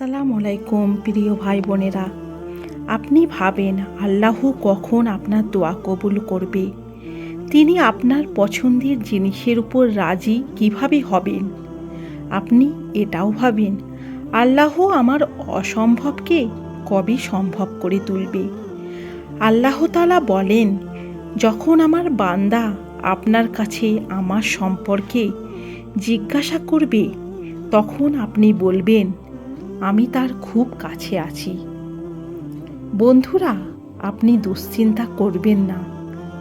আসসালামু আলাইকুম, প্রিয় ভাই বোনেরা। আপনি ভাবেন আল্লাহ কখন আপনার দোয়া কবুল করবে? তিনি আপনার পছন্দের জিনিসের উপর রাজি কীভাবে হবেন? আপনি এটাও ভাবেন, আল্লাহ আমার অসম্ভবকে কবে সম্ভব করে তুলবে? আল্লাহ তালা বলেন, যখন আমার বান্দা আপনার কাছে আমার সম্পর্কে জিজ্ঞাসা করবে, তখন আপনি বলবেন আমি তার খুব কাছে আছি। বন্ধুরা, আপনি দুশ্চিন্তা করবেন না,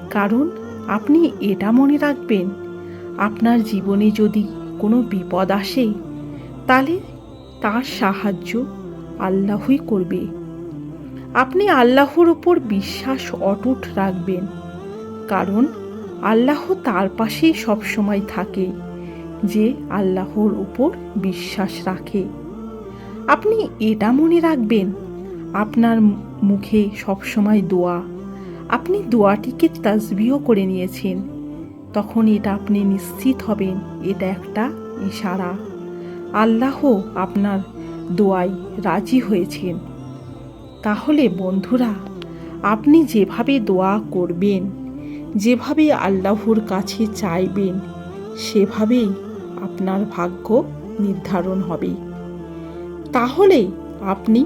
কারণ আপনি এটা মনে রাখবেন, আপনার জীবনে যদি কোনো বিপদ আসে, তাহলে তার সাহায্য আল্লাহই করবে। আপনি আল্লাহর ওপর বিশ্বাস অটুট রাখবেন, কারণ আল্লাহ তার পাশেই সবসময় থাকে, যে আল্লাহর উপর বিশ্বাস রাখে। আপনি এটা মনে রাখবেন, আপনার মুখে সবসময় দোয়া। আপনি দোয়াটিকে তাজবিও করে নিয়েছেন, তখন এটা আপনি নিশ্চিত হবেন, এটা একটা ইশারা। আল্লাহ আপনার দোয়ায় রাজি হয়েছেন। তাহলে বন্ধুরা, আপনি যেভাবে দোয়া করবেন, যেভাবে আল্লাহর কাছে চাইবেন, সেভাবেই আপনার ভাগ্য নির্ধারণ হবে। তাহলে আপনি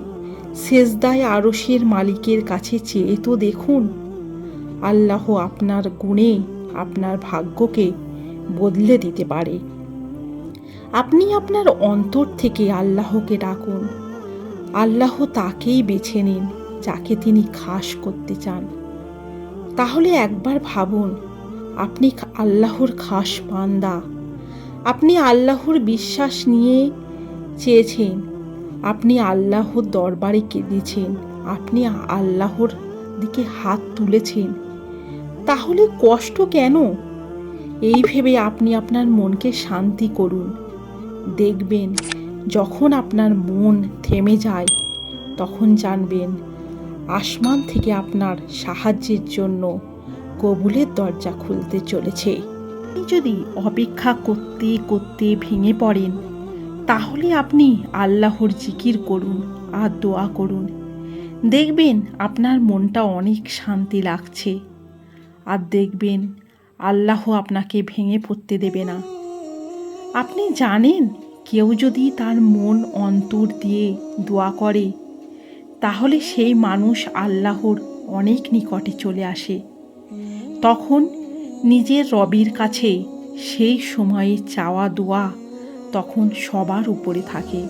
সেজদায় আরসের মালিকের কাছে চেয়ে তো দেখুন। আল্লাহ আপনার গুণে, আপনার ভাগ্যকে বদলে দিতে পারে। আপনি আপনার অন্তর থেকে আল্লাহকে ডাকুন। আল্লাহ তাকেই বেছে নিন, যাকে তিনি খাস করতে চান। তাহলে একবার ভাবুন, আপনি আল্লাহর খাস বান্দা। আপনি আল্লাহর বিশ্বাস নিয়ে চেয়েছেন আপনি আল্লাহর দরবারে কেঁদেছেন, আপনি আল্লাহর দিকে হাত তুলেছেন, তাহলে কষ্ট কেন? এই ভেবে আপনি আপনার মনকে শান্তি করুন। দেখবেন, যখন আপনার মন থেমে যায়, তখন জানবেন, আসমান থেকে আপনার সাহায্যের জন্য কবুলের দরজা খুলতে চলেছে। যদি অপেক্ষা করতে করতে ভেঙে পড়েন তাহলে আপনি আল্লাহর জিকির করুন আর দোয়া করুন। দেখবেন আপনার মনটা অনেক শান্তি লাগছে। আর দেখবেন আল্লাহ আপনাকে ভেঙে পড়তে দেবে না। আপনি জানেন, কেউ যদি তার মন অন্তর দিয়ে দোয়া করে, তাহলে সেই মানুষ আল্লাহর অনেক নিকটে চলে আসে। তখন নিজের রবির কাছে সেই সময়ে চাওয়া দোয়া তখন সবার উপরে থাকে।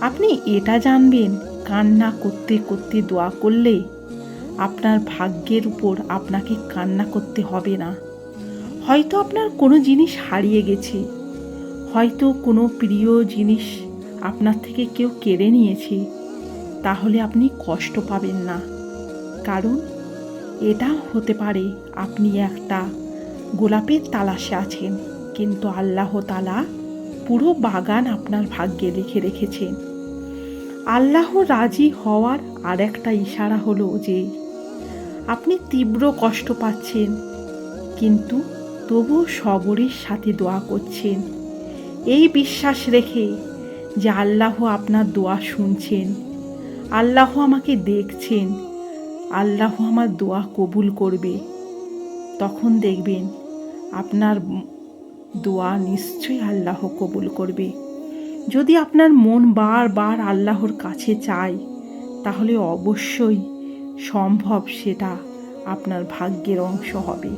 আপনি এটা জানবেন, কান্না করতে করতে দোয়া করলে আপনার ভাগ্যের উপর আপনাকে কান্না করতে হবে না। হয়তো আপনার কোনো জিনিস হারিয়ে গেছে। হয়তো কোনো প্রিয় জিনিস আপনার থেকে কেউ কেড়ে নিয়েছে। তাহলে আপনি কষ্ট পাবেন না। কারণ এটা হতে পারে আপনি একটা গোলাপের তালাশে আছেন, কিন্তু আল্লাহ তালা পুরো বাগান আপনার ভাগ্যে লিখে রেখেছেন আল্লাহ রাজি হওয়ার আর একটা ইশারা হলো যে, আপনি তীব্র কষ্ট পাচ্ছেন, কিন্তু তবু সবরের সাথে দোয়া করছেন। এই বিশ্বাস রেখে যে আল্লাহ আপনার দোয়া শুনছেন, আল্লাহ আমাকে দেখছেন, আল্লাহ আমার দোয়া কবুল করবে। তখন দেখবেন আপনার দোয়া নিশ্চয়ই আল্লাহ কবুল করবে। যদি আপনার মন বারবার আল্লাহর কাছে চায়, তাহলে অবশ্যই সম্ভব সেটা আপনার ভাগ্যের অংশ হবে।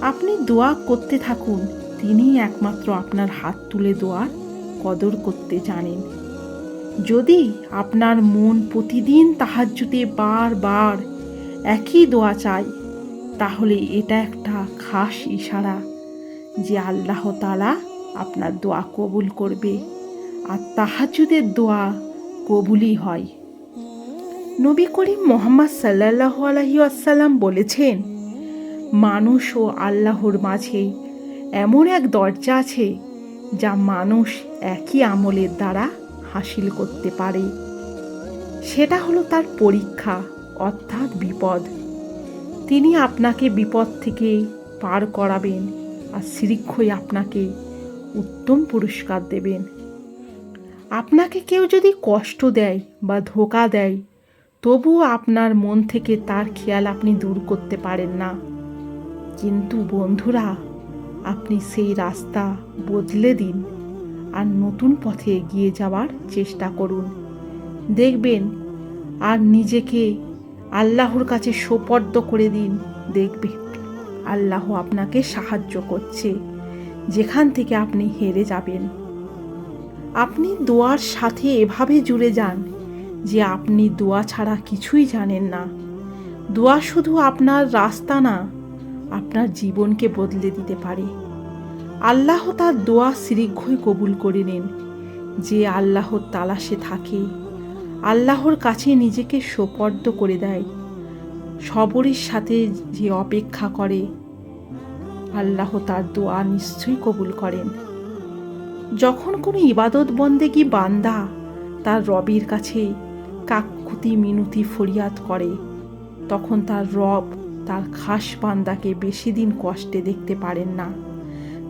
আপনি দোয়া করতে থাকুন, তিনিই একমাত্র আপনার হাত তুলে দোয়ার কদর করতে জানেন। যদি আপনার মন প্রতিদিন তাহাজ্জুতে বারবার একই দোয়া চায়, তাহলে এটা একটা খাস ইশারা। যে আল্লাহ তালা আপনার দোয়া কবুল করবে আর তাহাজুদের দোয়া কবুলই হয়। নবী করিম মোহাম্মদ সাল্লাহ আলহি বলেছেন, মানুষ ও আল্লাহর মাঝে এমন এক দরজা আছে যা মানুষ একই আমলের দ্বারা হাসিল করতে পারে। সেটা হলো তার পরীক্ষা অর্থাৎ বিপদ। তিনি আপনাকে বিপদ থেকে পার করাবেন। আর শীঘ্রই আপনাকে উত্তম পুরস্কার দেবেন। আপনাকে কেউ যদি কষ্ট দেয় বা ধোকা দেয়, তবুও আপনার মন থেকে তার খেয়াল আপনি দূর করতে পারেন না। কিন্তু বন্ধুরা, আপনি সেই রাস্তা বদলে দিন আর নতুন পথে এগিয়ে যাওয়ার চেষ্টা করুন। দেখবেন আর নিজেকে আল্লাহর কাছে সোপর্দ করে দিন। দেখবেন। আল্লাহ আপনাকে সাহায্য করছে। যেখান থেকে আপনি হেরে যাবেন। আপনি দোয়ার সাথে এভাবে জুড়ে যান যে আপনি দোয়া ছাড়া কিছুই জানেন না। দোয়া শুধু আপনার রাস্তা না, আপনার জীবনকে বদলে দিতে পারে। আল্লাহ তার দোয়া শীঘ্রই কবুল করে নেন। যে আল্লাহর তালাশে থাকে, আল্লাহর কাছে নিজেকে সোপর্দ করে দেয়। সবরের সাথে যে অপেক্ষা করে, আল্লাহ তার দোয়া নিশ্চয়ই কবুল করেন। যখন কোনো ইবাদত বন্দেগী বান্দা তার রবের কাছে কাকুতি মিনতি ফরিয়াদ করে, তখন তার রব তার খাস বান্দাকে বেশি দিন কষ্টে দেখতে পারেন না।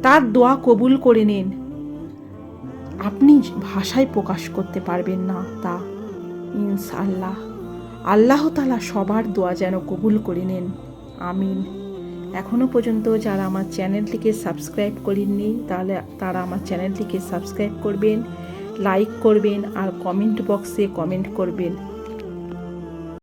তার দোয়া কবুল করে নেন। আপনি ভাষায় প্রকাশ করতে পারবেন না তা। ইনশাআল্লাহ। আল্লাহ তালা সবার দোয়া যেন কবুল করে নেন। আমিন। এখনও পর্যন্ত যারা আমার চ্যানেলটিকে সাবস্ক্রাইব করেননি, তাহলে তারা আমার চ্যানেলটিকে সাবস্ক্রাইব করবেন, লাইক করবেন আর কমেন্ট বক্সে কমেন্ট করবেন।